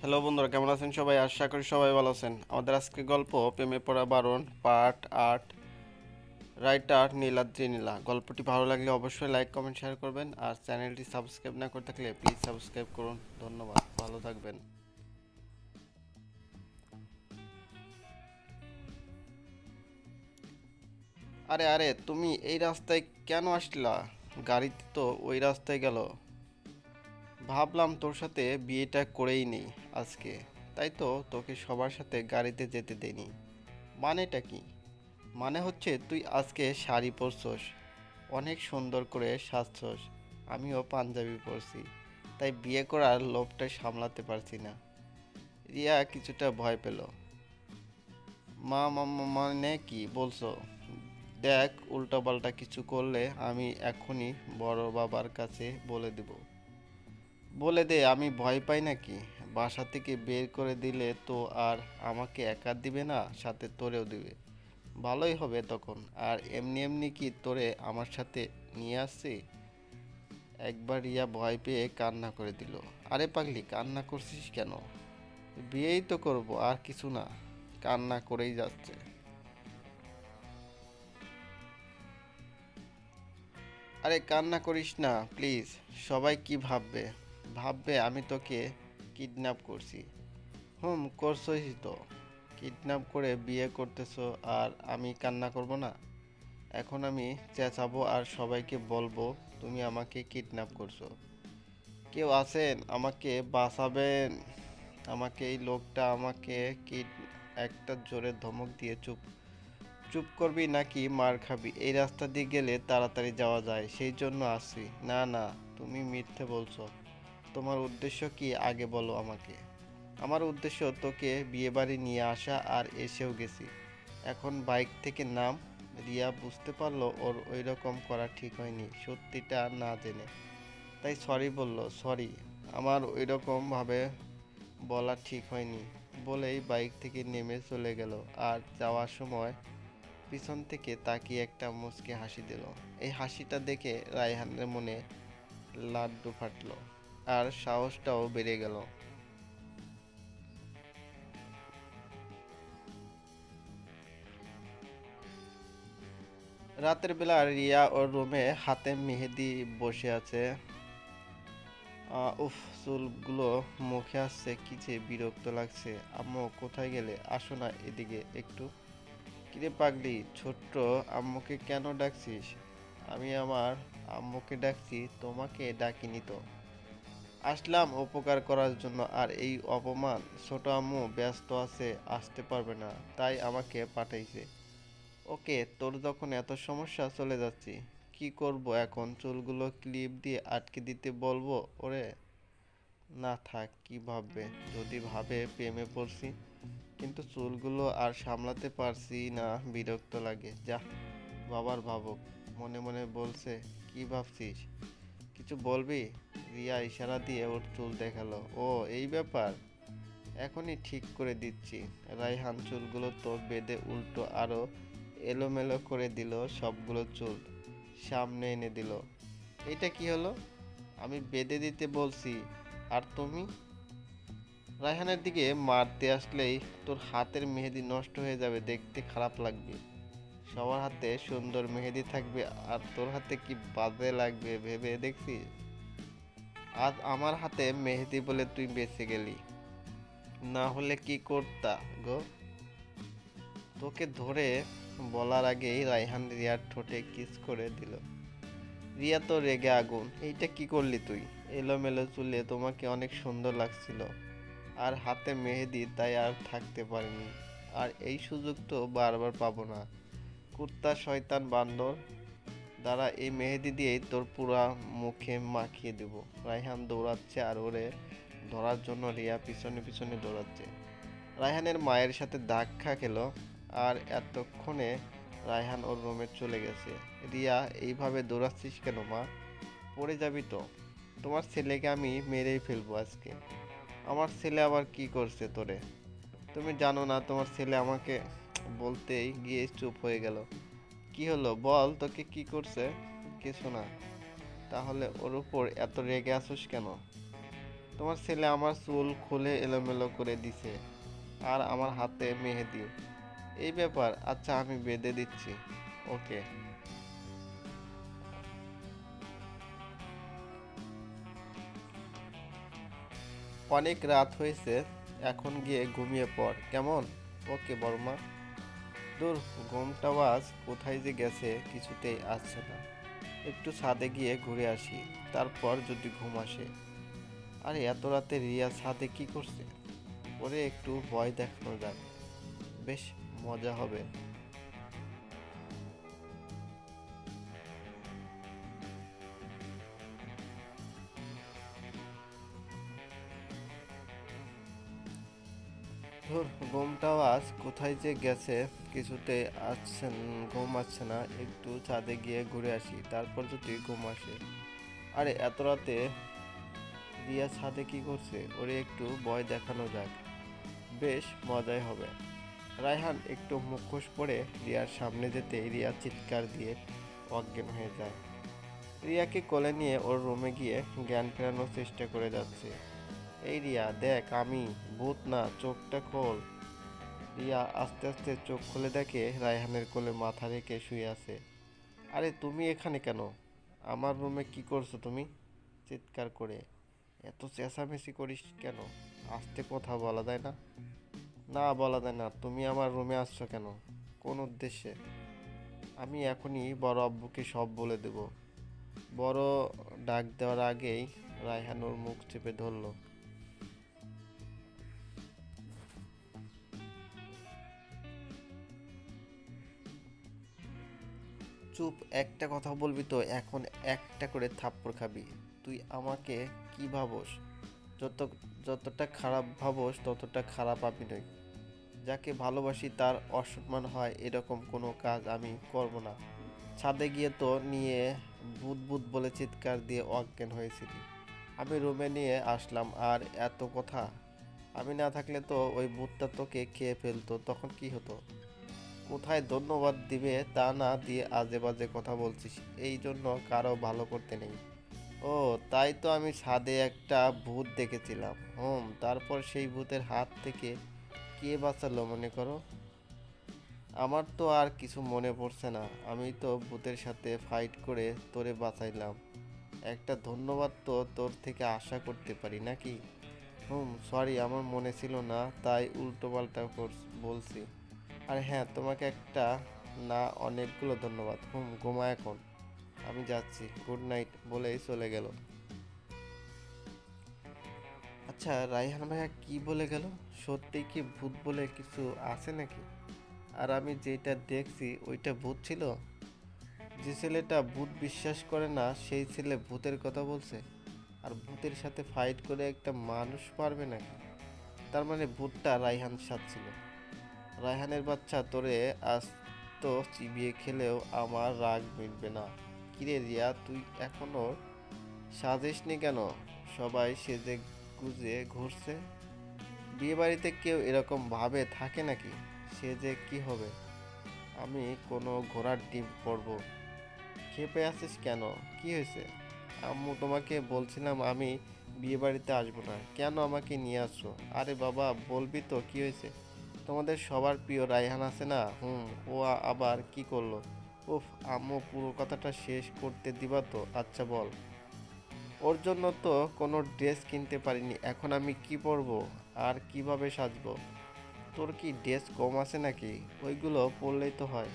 Hello বন্ধুরা, কেমন আছেন সবাই? আশা করি সবাই ভালো আছেন। আমাদের আজকে গল্প প্রেমে পড়া বারণ পার্ট আট রাইটার নীলাদ্রি নীলা গল্পটি ভালো লাগলে অবশ্যই লাইক, কমেন্ট, শেয়ার করবেন আর চ্যানেলটি সাবস্ক্রাইব না করে থাকলে প্লিজ সাবস্ক্রাইব করুন। ধন্যবাদ, ভালো থাকবেন। আরে আরে, তুমি এই রাস্তায় কেন আসলা? গাড়িতে তো ওই রাস্তায় গেল। ভাবলাম তোর সাথে বিয়েটা করেই নেই আজকে। তাই তো তোকে সবার সাথে গাড়িতে যেতে দেনি মানেটা কি? মানে হচ্ছে তুই আজকে শাড়ি পরছস, অনেক সুন্দর করে সাজছস। আমিও পাঞ্জাবি পরছি, তাই বিয়ে করার লোভটা সামলাতে পারছি না। রিয়া কিছুটা ভয় পেল। মা মানে কি বলছো? দেখ, উল্টাপাল্টা কিছু করলে আমি এখনই বড় বাবার কাছে বলে দেবো। বলে দে, আমি ভয় পাই নাকি? বাসা থেকে বের করে দিলে তো আর আমাকে একা দিবে না, সাথে তোরেও দিবে। ভালোই হবে তখন। আর এমনি এমনি কি তোরে আমার সাথে নিয়ে আসছি? একবার রিয়া ভয় পেয়ে কান্না করে দিল। আরে পাগলি, কান্না করছিস কেন? বিয়েই তো করব, আর কিছু না। কান্না করেই যাচ্ছে। আরে কান্না করিস না, প্লিজ। সবাই কি ভাববে? ভাববে আমি তোকে কিডন্যাপ করছি। হুম, করছোই তো। কিডন্যাপ করে বিয়ে করতেছো আর আমি কান্না করব না? এখন আমি চেঁচাবো আর সবাইকে বলব, তুমি আমাকে কিডন্যাপ করছ। কেউ আছেন? আমাকে বাঁচাবেন। আমাকে এই লোকটা আমাকে কিড একটা জোরে ধমক দিয়ে চুপ চুপ করবি নাকি মার খাবি? এই রাস্তা দিয়ে গেলে তাড়াতাড়ি যাওয়া যায়, সেই জন্য আসছি। না না, তুমি মিথ্যে বলছো। তোমার উদ্দেশ্য কি? আগে বলো আমাকে। আমার উদ্দেশ্য তোকে বিয়েবাড়ি নিয়ে আসা আর এসেও গেছি। এখন বাইক থেকে নাম, রিয়া বুঝতে পারল ওর ওই রকম করা ঠিক হয়নি, সত্যিটা না জেনে। তাই সরি বলল সরি আমার ওই রকমভাবে বলা ঠিক হয়নি। বলেই বাইক থেকে নেমে চলে গেল আর যাওয়ার সময় পিছন থেকে তাকিয়ে একটা মুচকি হাসি দিল। এই হাসিটা দেখে রায়হানের মনে লাড্ডু ফাটলো। আর সাহসটাও বেড়ে গেল। রাতের বেলা রিয়া ওর রুমে হাতে মেহেদি বসে আছে। উফ, চুলগুলো মুখে আসছে, কি যে বিরক্ত লাগছে। আম্মু কোথায় গেলে? আসো না এদিকে একটু। কিরে পাগলি, ছোট্ট আম্মুকে কেন ডাকছিস? আমি আমার আম্মুকে ডাকছি, তোমাকে ডাকিনি তো। আসলাম উপকার করার জন্য আর এই অপমান ছোট আম্মু ব্যস্ত আছে, আসতে পারবে না, তাই আমাকে পাঠাইছে। ওকে, তোর যখন এত সমস্যা, চলে যাচ্ছি। কি করব এখন? চুলগুলো ক্লিপ দিয়ে আটকে দিতে বলব? ওরে, না থাক, কি ভাববে? যদি ভাবে, প্রেমে পড়ছি। কিন্তু চুলগুলো আর সামলাতে পারছি না, বিরক্ত লাগে। যা, বাবার ভাবুক। মনে মনে বলছে, কি ভাবছিস? কিছু বলবি? রিয়া ইশারা দিয়ে ওর চুল দেখাল। ও, এই ব্যাপার? এখনই ঠিক করে দিচ্ছি। রাইহান চুলগুলো তো বেঁধে উল্টো আরও এলোমেলো করে দিল সবগুলো চুল। সামনে এনে দিল, এটা কি হলো? আমি বেঁধে দিতে বলছি। আর তুমি? রায়হানের দিকে মারতে আসলেই তোর হাতের মেহেদি নষ্ট হয়ে যাবে, দেখতে খারাপ লাগবে। সবার হাতে সুন্দর মেহেদি থাকবে, আর তোর হাতে কি বাজে লাগবে ভেবে দেখছিস? আজ আমার হাতে মেহেদি বলে তুই বেঁচে গেলি। না হলে কি করতা গো? তোকে ধরে বলার আগেই রায়হান রিয়ার ঠোঁটে কিস করে দিল। রিয়া তো রেগে আগুন, এইটা কি করলি তুই? এলোমেলো চুলে তোমাকে অনেক সুন্দর লাগছিল। আর হাতে মেহেদি, তাই আর থাকতে পারিনি। আর এই সুযোগ তো বারবার পাবো না। কুত্তা, শয়তান, বান্দর দ্বারা এই মেহেদি দিয়েই তোর পুরা মুখে মাখিয়ে দেব। রায়হান দৌড়াচ্ছে আর ওরে ধরার জন্য রিয়া পিছনে পিছনে দৌড়াচ্ছে। রায়হানের মায়ের সাথে ধাক্কা খেলো আর এতক্ষণে রায়হান ওর রুমে চলে গেছে। রিয়া, এইভাবে দৌড়াচ্ছিস কেন মা? পড়ে যাবি তো। তোমার ছেলেকে আমি মেরেই ফেলব আজকে। আমার ছেলে আবার কি করছে তোরে? তুমি জানো না, তোমার ছেলে আমাকে বলতেই গিয়ে চুপ হয়ে গেল। কি হলো? বল, তোকে কি করছে? কিছু না। তাহলে ওর উপর এত রেগে আসুস কেন? তোমার ছেলে আমার চুল খুলে এলোমেলো করে দিছে, আর আমার হাতে মেহেদি। এই ব্যাপার আচ্ছা আমি বেঁধে দিচ্ছি। ওকে। অনেক রাত হয়েছে, এখন গিয়ে ঘুমিয়ে পড়। কেমন? ওকে বর্মা দূর ঘুমটা আজ কোথায় যে গেছে কিছুতেই আসছে না। একটু ছাদে গিয়ে ঘুরে আসি, তারপর যদি ঘুম আসে। আরে, এত রাতে রিয়া ছাদে কি করছে? ওরে, একটু ভয় দেখানো যাক বেশ, মজা হবে। ধুর ঘুমটাও আজ কোথায় যে গেছে কিছুতে আসছে ন- ঘুম আসছে না। একটু ছাদে গিয়ে ঘুরে আসি, তারপর যদি ঘুম আসে। আরে, এত রাতে রিয়া ছাদে কি করছে? ওরে একটু ভয় দেখানো যাক। বেশ, মজাই হবে। রায়হান একটু মুখোশ পরে রিয়ার সামনে যেতে রিয়া চিৎকার দিয়ে অজ্ঞান হয়ে যায়। রিয়াকে কোলে নিয়ে ওর রুমে গিয়ে জ্ঞান ফেরানোর চেষ্টা করে যাচ্ছে। এই রিয়া দেখ আমি, ভূত না, চোখটা খোল। রিয়া আস্তে আস্তে চোখ খুলে দেখে রায়হানের কোলে মাথা রেখে শুয়ে আছে। আরে তুমি এখানে কেন? আমার রুমে কি করছ তুমি? চিৎকার করে। এত চেঁচামেচি করিস কেন? আস্তে কথা বলা যায় না? না বলা যায় না, তুমি আমার রুমে আসছো কেন? কোন উদ্দেশ্যে? আমি এখনই বড় আব্বুকে সব বলে দেব। বড় ডাক দেওয়ার আগেই রায়হান ওর মুখ চেপে ধরলো। চুপ, একটা কথা বলবি তো, এখন একটা করে থাপ্পড় খাবি। তুই আমাকে কি ভাবস? যত, যতটা খারাপ ভাবস, ততটা খারাপ আমি নই। যাকে ভালোবাসি তার অসম্মান হয়, এরকম কোনো কাজ আমি করব না। ছাদে গিয়ে তো নিয়ে বুদ বুদ বলে চিৎকার দিয়ে অজ্ঞান হয়েছিলি। আমি রুমে নিয়ে আসলাম, আর এত কথা। আমি না থাকলে তো ওই ভূতটা তোকে খেয়ে ফেলতো, তখন কি হতো? কোথায় ধন্যবাদ দিবে তা না দিয়ে আজে বাজে কথা বলছিস। এই জন্য কারও ভালো করতে নেই। ও, তাই তো আমি সাদে একটা ভূত দেখেছিলাম। হুম, তারপর সেই ভূতের হাত থেকে কে বাঁচালো মনে করো? আমার তো আর কিছু মনে পড়ছে না। আমি তো ভূতের সাথে ফাইট করে তোরে বাঁচাইলাম। একটা ধন্যবাদ তো তোর থেকে আশা করতে পারি, নাকি? হুম সরি আমার মনে ছিল না, তাই উল্টোপাল্টা বলছি। আর হ্যাঁ তোমাকে একটা না অনেকগুলো ধন্যবাদ। হুম ঘুমা এখন। আমি যাচ্ছি। গুড নাইট বলেই চলে গেল। আচ্ছা রাইহান ভাইয়া কি বলে গেল? সত্যি কি ভূত বলে কিছু আছে নাকি? আর আমি যেটা দেখছি, ওইটা ভূত ছিল? যে ছেলেটা ভূত বিশ্বাস করে না, সেই ছেলে ভূতের কথা বলছে? আর ভূতের সাথে ফাইট করে একটা মানুষ পারবে নাকি? তার মানে ভূতটা রাইহান সাথ ছিল। রায়হানের বাচ্চা, তোরে আজ তো চিবিয়ে খেলেও আমার রাগ মিটবে না। কিরে রিয়া, তুই এখনও সাজিসনি কেন? সবাই সেজে গুজে ঘুরছে। বিয়ে বাড়িতে কেউ এরকম ভাবে থাকে নাকি? সে যে কি হবে? আমি কোনো ঘোড়ার ডিম পরবো। খেপে আছিস কেন? কি হয়েছে? আম্মু, তোমাকে বলছিলাম আমি বিয়ে বাড়িতে আসব না। কেন আমাকে নিয়ে আসছো? আরে বাবা, বলবি তো, কি হয়েছে? তোমাদের সবার প্রিয় রায়হান আছে না? হুম, ও আবার কি করল? উফ, আম্মু পুরো কথাটা শেষ করতে দিবা তো? আচ্ছা বল। ওর জন্য তো কোনো ড্রেস কিনতে পারিনি, এখন আমি কি পরবো? আর কীভাবে সাজবো? তোর কি ড্রেস কম আছে নাকি? ওইগুলো পরলেই তো হয়।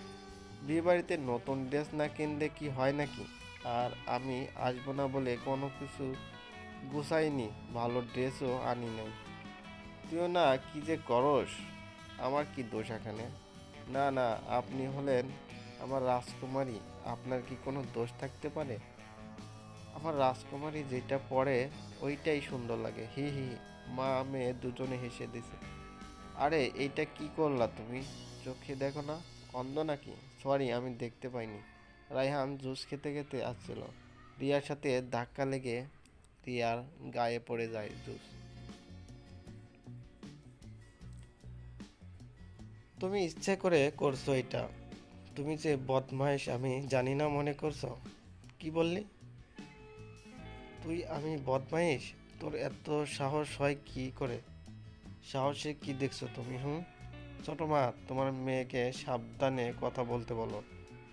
বিয়ে বাড়িতে নতুন ড্রেস না কিনলে কি হয় নাকি? আর আমি আসব না বলে কোনো কিছু গুছাইনি, ভালো ড্রেসও আনি নাই। তুইও না কি যে করস? আমার কি দোষ এখানে? না না, আপনি হলেন আমার রাজকুমারী। আপনার কি কোনো দোষ থাকতে পারে? আমার রাজকুমারী যেটা পড়ে, ওইটাই সুন্দর লাগে। হি হি মা, মেয়ে দুজনে হেসে দিছে। আরে, এইটা কি করলা তুমি? চোখে দেখো না? অন্ধ নাকি? সরি, আমি দেখতে পাইনি। রায়হান জুস খেতে খেতে আসছিল। রিয়ার সাথে ধাক্কা লেগে রিয়ার গায়ে পড়ে যায় জুস। তুমি ইচ্ছে করে করছ এটা। তুমি যে বদমাইশ আমি জানি না মনে করছ। কি বললি? তুই আমি বদমাইশ? তোর এত সাহস হয় কি করে? সাহসে কি দেখছ তুমি, হুম? ছোট মা, তোমার মেয়েকে সাবধানে কথা বলতে বলো,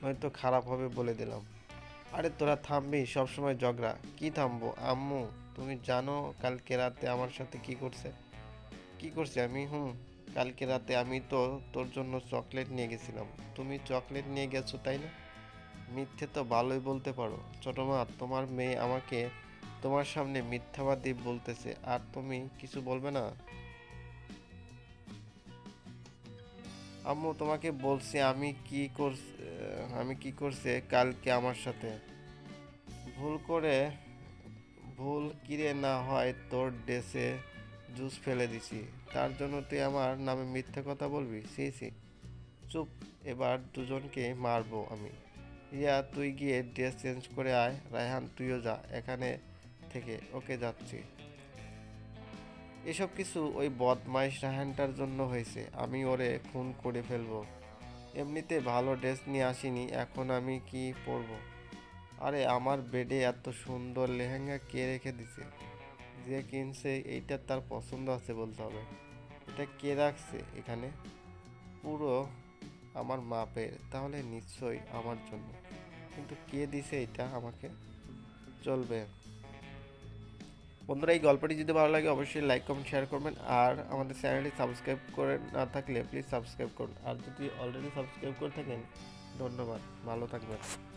নয়তো খারাপ হবে বলে দিলাম। আরে তোরা থামবি, সবসময় ঝগড়া। কি থামবো? আম্মু, তুমি জানো কালকে রাতে আমার সাথে কি করছে? কি করছে আমি, হুম? কালকে রাতে আমি তো তোর জন্য চকলেট নিয়ে গেছিলাম। তুমি চকলেট নিয়ে গেছো, তাই না? মিথ্যে তো ভালোই বলতে পারো। ছোটো মা, তোমার মেয়ে আমাকে তোমার সামনে মিথ্যাবাদী বলতেছে, আর তুমি কিছু বলবে না? আম্মু, তোমাকে বলছি, আমি কি করছি, আমি কি করছে কালকে আমার সাথে? ভুল করে, ভুল কিরে না হয় তোর ড্রেসে জুস ফেলে দিছি। তার জন্য তুই আমার নামে মিথ্যে কথা বলবি? সি সি চুপ, এবার দুজনকে মারবো আমি। রিয়া, তুই গিয়ে ড্রেস চেঞ্জ করে আয়। রায়হান, তুইও যা, এখানে থেকে ওকে যাচ্ছি। এসব কিছু ওই বদমাইশ রায়হানটার জন্য হয়েছে। আমি ওরে খুন করে ফেলব। এমনিতে ভালো ড্রেস নিয়ে আসিনি, এখন আমি কি পরবো? আরে, আমার বেডে এত সুন্দর লেহেঙ্গা কে রেখে দিছে? যে কিনছে, এইটা তার পছন্দ আছে বলতে হবে। এটা কে রাখছে এখানে? পুরো আমার মাপের, তাহলে নিশ্চয়ই আমার জন্য। কিন্তু কে দিছে এটা আমাকে চলবে। বন্ধুরা, এই গল্পটি যদি ভালো লাগে, অবশ্যই লাইক কমেন্ট শেয়ার করবেন। আর আমাদের চ্যানেলটি সাবস্ক্রাইব করে না থাকলে প্লিজ সাবস্ক্রাইব করুন। আর যদি অলরেডি সাবস্ক্রাইব করে থাকেন, ধন্যবাদ। ভালো থাকবেন।